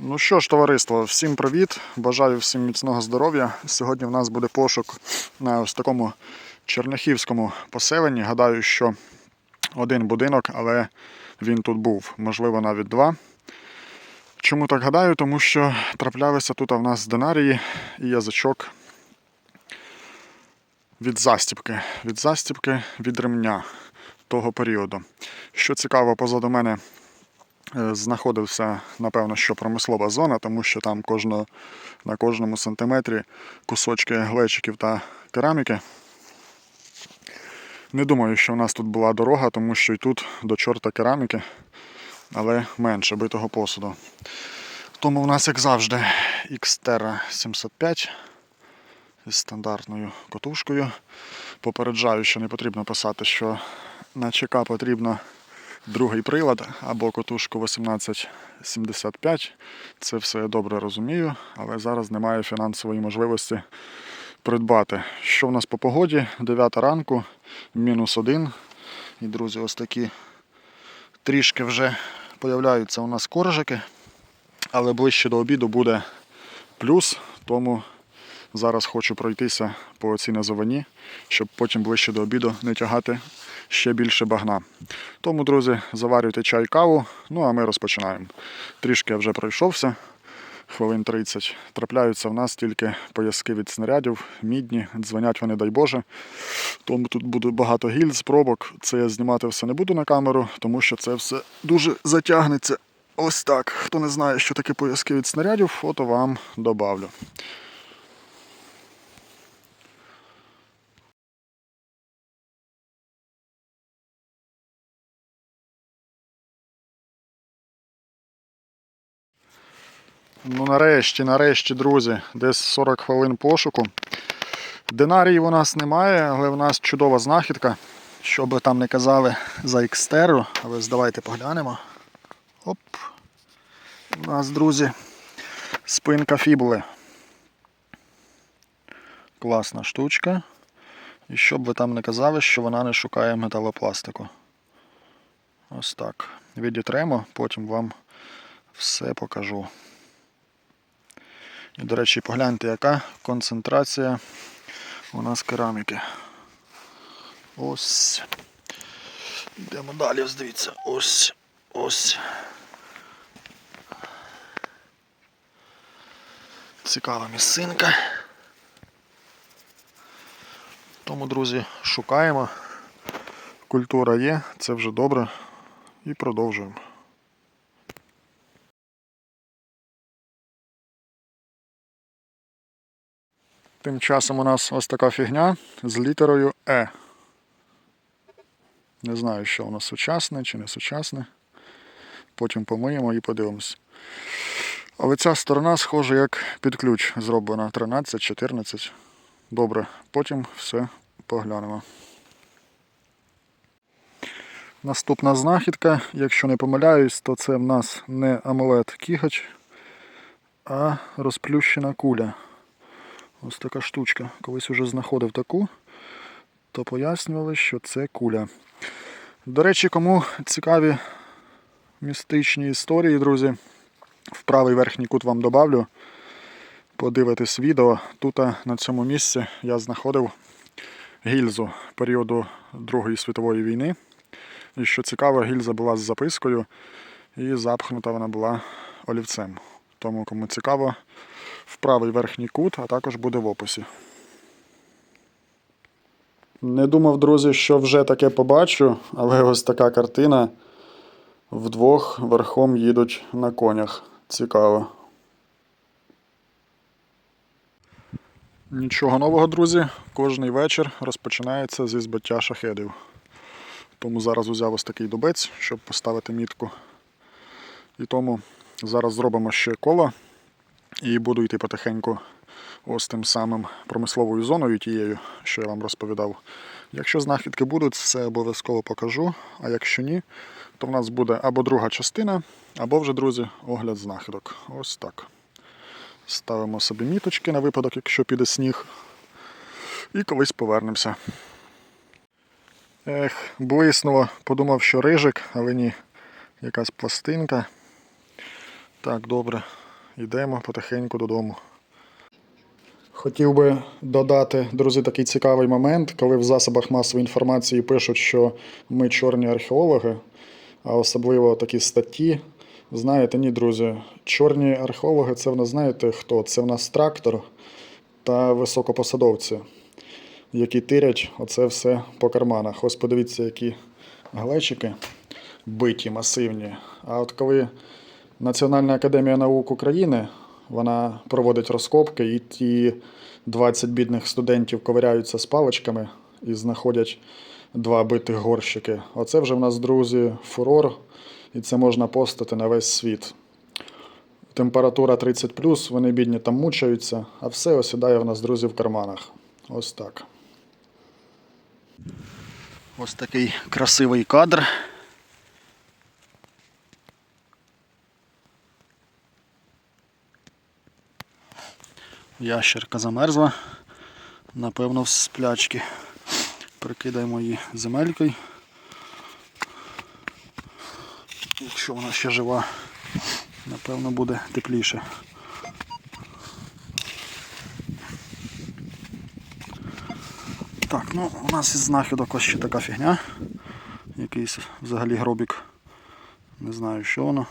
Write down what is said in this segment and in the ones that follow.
Ну що ж, товариство, всім привіт! Бажаю всім міцного здоров'я. Сьогодні в нас буде пошук на ось такому черняхівському поселенні. Гадаю, що один будинок, але він тут був, можливо, навіть два. Чому так гадаю? Тому що траплялися тут в нас динарії і язичок від застібки. Від застібки від ремня того періоду. Що цікаво, позаду мене знаходився, напевно, що промислова зона, тому що там кожного, на кожному сантиметрі кусочки глечиків та кераміки. Не думаю, що в нас тут була дорога, тому що і тут до чорта кераміки, але менше битого посуду. Тому в нас, як завжди, Xterra 75 із стандартною котушкою. Попереджаю, що не потрібно писати, що на ЧК потрібно другий прилад або котушку 1875. Це все я добре розумію, але зараз немає фінансової можливості придбати. Що в нас по погоді? 9 ранку, мінус один. І, друзі, ось такі трішки вже появляються у нас коржики, але ближче до обіду буде плюс, тому зараз хочу пройтися по цій назовині, щоб потім ближче до обіду не тягати ще більше багна. Тому, друзі, заварюйте чай, каву, ну а ми розпочинаємо. Трішки я вже пройшовся, хвилин 30. Трапляються в нас тільки пояски від снарядів, мідні, дзвонять вони, дай Боже. Тому тут буде багато гільз, пробок. Це я знімати все не буду на камеру, тому що це все дуже затягнеться. Ось так. Хто не знає, що таке пояски від снарядів, фото вам добавлю. Ну, нарешті, нарешті, друзі, десь 40 хвилин пошуку. Динарії у нас немає, але в нас чудова знахідка. Що би там не казали за екстеру, але давайте поглянемо. Оп. У нас, друзі, спинка фібули. Класна штучка. І що б ви там не казали, що вона не шукає металопластику. Ось так. Відітремо, потім вам все покажу. І, до речі, погляньте, яка концентрація у нас кераміки. Ось. Йдемо далі, ось дивіться. Ось. Ось. Цікава місцинка. Тому, друзі, шукаємо. Культура є, це вже добре. І продовжуємо. Тим часом у нас ось така фігня з літерою Е. Не знаю, що воно сучасне чи не сучасне. Потім помиємо і подивимось. Але ця сторона схожа як під ключ зроблена 13-14. Добре, потім все поглянемо. Наступна знахідка, якщо не помиляюсь, то це в нас не амулет кігач, а розплющена куля. Ось така штучка. Колись вже знаходив таку, то пояснювали, що це куля. До речі, кому цікаві містичні історії, друзі, в правий верхній кут вам добавлю. Подивитись відео. Тут на цьому місці я знаходив гільзу періоду Другої світової війни. І що цікаво, гільза була з запискою і запхнута вона була олівцем. Тому кому цікаво, в правий верхній кут, а також буде в описі. Не думав, друзі, що вже таке побачу, але ось така картина. Вдвох верхом їдуть на конях. Цікаво. Нічого нового, друзі. Кожний вечір розпочинається зі збиття шахедів. Тому зараз узяв ось такий дубець, щоб поставити мітку. І тому зараз зробимо ще коло і буду йти потихеньку ось тим самим промисловою зоною тією, що я вам розповідав. Якщо знахідки будуть, все обов'язково покажу. А якщо ні, то в нас буде або друга частина, або вже, друзі, огляд знахідок. Ось так. Ставимо собі міточки на випадок, якщо піде сніг. І колись повернемося. Ех, блиснуло, подумав, що рижик, але ні, якась пластинка. Так, добре. Йдемо потихеньку додому. Хотів би додати, друзі, такий цікавий момент, коли в засобах масової інформації пишуть, що ми чорні археологи, а особливо такі статті. Знаєте, ні, друзі, чорні археологи це в нас знаєте хто? Це в нас трактор та високопосадовці, які тирять оце все по карманах. Ось подивіться, які глечики биті, масивні. А от коли Національна академія наук України вона проводить розкопки, і ті 20 бідних студентів ковиряються з паличками і знаходять два битих горщики. Оце вже в нас, друзі, фурор, і це можна постати на весь світ. Температура 30 вони бідні там мучаються, а все осідає в нас, друзі, в карманах. Ось так. Ось такий красивий кадр. Ящерка замерзла, напевно, в сплячки. Прикидаємо її земелькою. Якщо вона ще жива, напевно буде тепліше. Так, ну у нас із знахідок ось ще така фігня. Якийсь взагалі гробік. Не знаю, що воно.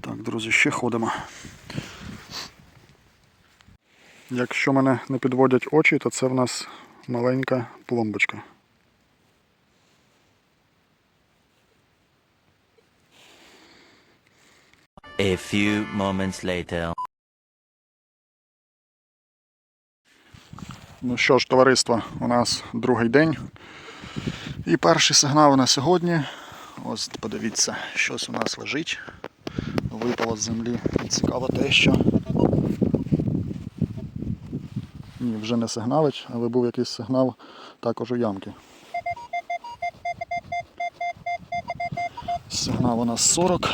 Так, друзі, ще ходимо. Якщо мене не підводять очі, то це в нас маленька пломбочка. A few moments later. Ну що ж, товариство, у нас другий день. І перший сигнал на сьогодні. Ось подивіться, щось у нас лежить. Випало з землі. Цікаво те, що. Ні, вже не сигналить, але був якийсь сигнал також у ямки. Сигнал у нас 40.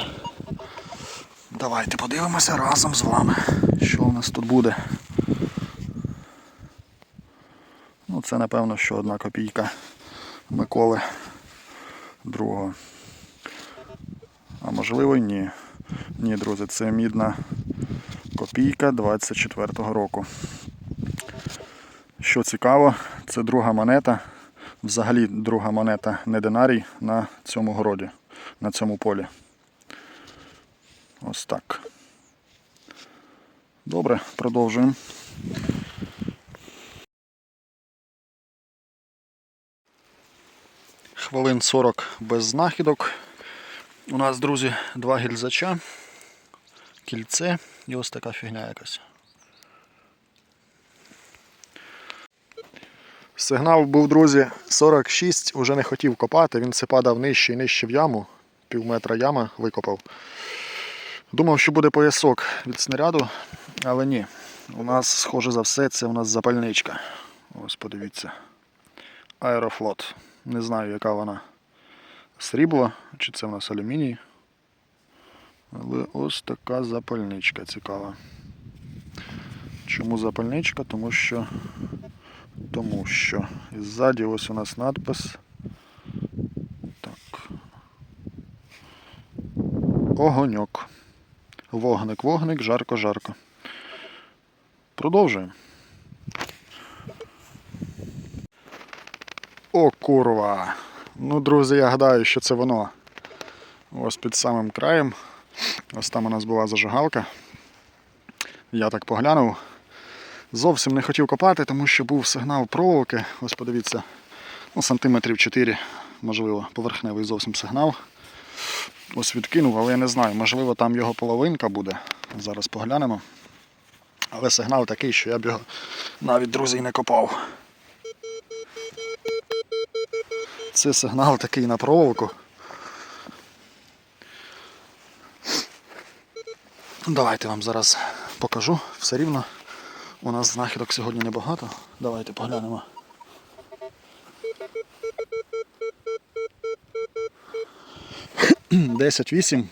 Давайте подивимося разом з вами, що у нас тут буде. Ну, це напевно, що одна копійка Миколи другого. А можливо і ні. Ні, друзі, це мідна копійка 24-го року. Що цікаво, це друга монета. Взагалі друга монета не динарій на цьому городі, на цьому полі. Ось так. Добре, продовжуємо. Хвилин 40 без знахідок. У нас, друзі, два гільзача, кільце і ось така фігня якась. Сигнал був, друзі, 46, уже не хотів копати, він все падав нижче і нижче в яму, пів метра яма викопав. Думав, що буде поясок від снаряду, але ні. У нас, схоже за все, це у нас запальничка. Ось подивіться. Аерофлот. Не знаю, яка вона. Срібло, чи це в нас алюміній. Але ось така запальничка цікава. Чому запальничка? Тому що. Тому що. І ззаді ось у нас надпис. Так. Огоньок. Вогник, вогник, жарко, жарко. Продовжуємо. О, курва! Ну, друзі, я гадаю, що це воно. Ось під самим краєм. Ось там у нас була зажигалка. Я так поглянув. Зовсім не хотів копати, тому що був сигнал проволоки. Ось подивіться, ну, сантиметрів 4, можливо, поверхневий зовсім сигнал. Ось відкинув, але я не знаю, можливо, там його половинка буде. Зараз поглянемо. Але сигнал такий, що я б його навіть, друзі, не копав. Це сигнал такий на проволоку. Давайте вам зараз покажу. Все рівно. У нас знахідок сьогодні небагато. Давайте поглянемо. Десять вісім.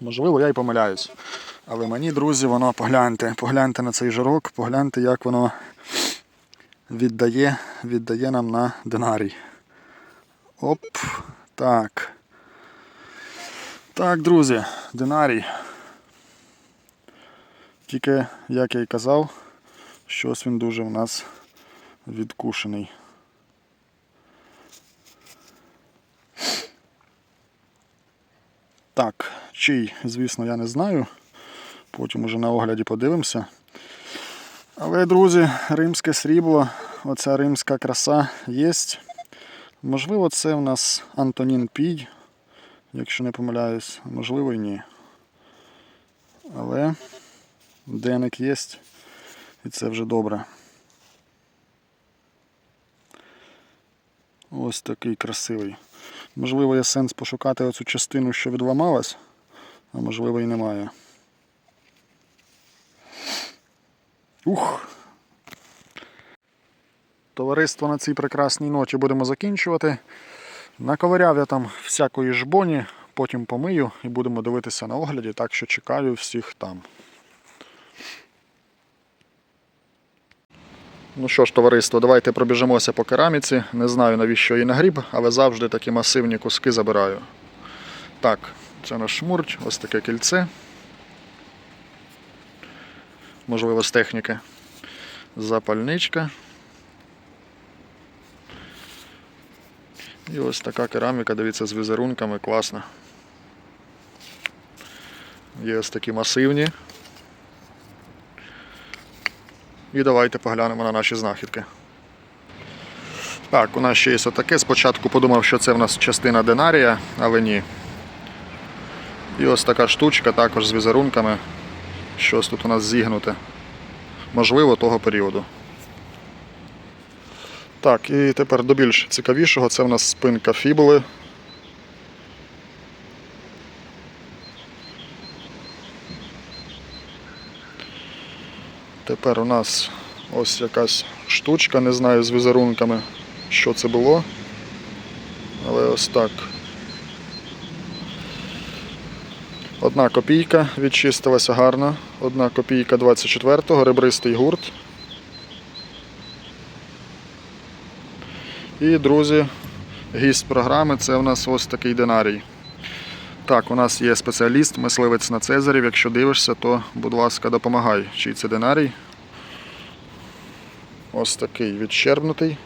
Можливо, я і помиляюсь. Але мені, друзі, воно погляньте, погляньте на цей жирок, погляньте, як воно віддає, віддає нам на динарій. Оп, так. Так, друзі, динарій. Тільки, як я й казав, щось він дуже в нас відкушений. Так, чий, звісно, я не знаю. Потім уже на огляді подивимося. Але, друзі, римське срібло, оця римська краса є. Можливо, це у нас Антонін Пій, якщо не помиляюсь, можливо і ні. Але деник є, і це вже добре. Ось такий красивий. Можливо, є сенс пошукати оцю частину, що відламалась, а можливо і немає. Ух! Товариство на цій прекрасній ноті будемо закінчувати. Наковиряв я там всякої жбоні, потім помию і будемо дивитися на огляді, так що чекаю всіх там. Ну що ж, товариство, давайте пробіжимося по кераміці. Не знаю навіщо її нагріб, але завжди такі масивні куски забираю. Так, це наш шмурч, ось таке кільце. Можливо, з техніки. Запальничка. І ось така кераміка, дивіться, з візерунками, класна. Є ось такі масивні. І давайте поглянемо на наші знахідки. Так, у нас ще є отаке. Спочатку подумав, що це в нас частина динарія, але ні. І ось така штучка також з візерунками. Щось тут у нас зігнуте. Можливо, того періоду. Так, і тепер до більш цікавішого, це в нас спинка фібули. Тепер у нас ось якась штучка, не знаю з візерунками, що це було. Але ось так. Одна копійка відчистилася гарно. Одна копійка 24-го, ребристий гурт. І, друзі, гість програми це у нас ось такий динарій. Так, у нас є спеціаліст, мисливець на Цезарів. Якщо дивишся, то, будь ласка, допомагай. Чий це динарій? Ось такий відщербнутий.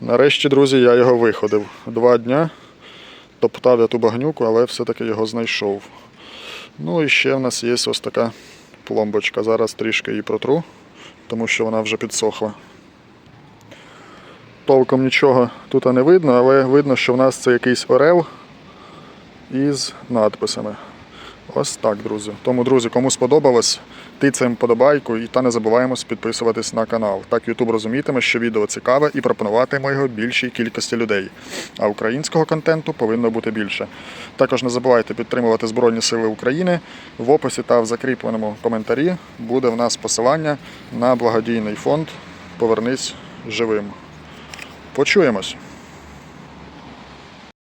Нарешті, друзі, я його виходив. Два дня топтав я ту багнюку, але все-таки його знайшов. Ну і ще в нас є ось така пломбочка. Зараз трішки її протру, тому що вона вже підсохла. Толком нічого тут не видно, але видно, що в нас це якийсь орел із надписами. Ось так, друзі. Тому, друзі, кому сподобалось, тицяємо подобайку і та не забуваємось підписуватись на канал. Так YouTube розумітиме, що відео цікаве і пропонуватиме його більшій кількості людей. А українського контенту повинно бути більше. Також не забувайте підтримувати Збройні Сили України. В описі та в закріпленому коментарі буде в нас посилання на благодійний фонд Повернись живим. Почуємось!